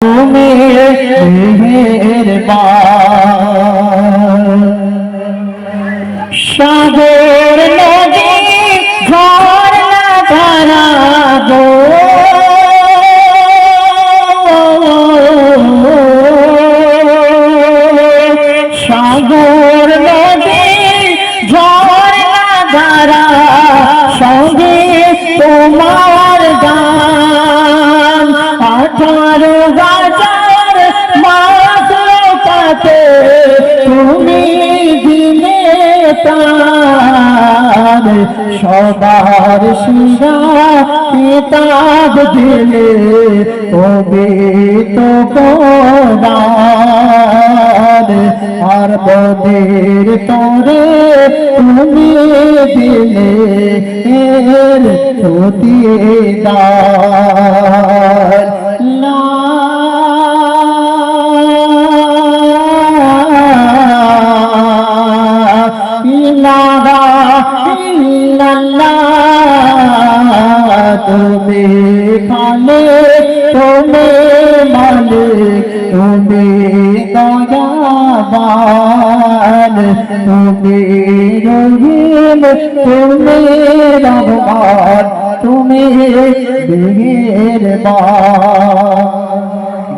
তুমি সাগর নদী ঝর্ণা ধারা গো সাগর নদী ঝর্ণা ধারা সঙ্গে তোমার তুমি দিনে তার সবার শিরা কিতাব দিলে তবে তো আর বদের তরে তুমি দিলে এর প্রতিদান তুমি খালে তুমি মালিক তুমি দয়াবান তুমি রহিম তুমি রহমান তুমি মেহেরবান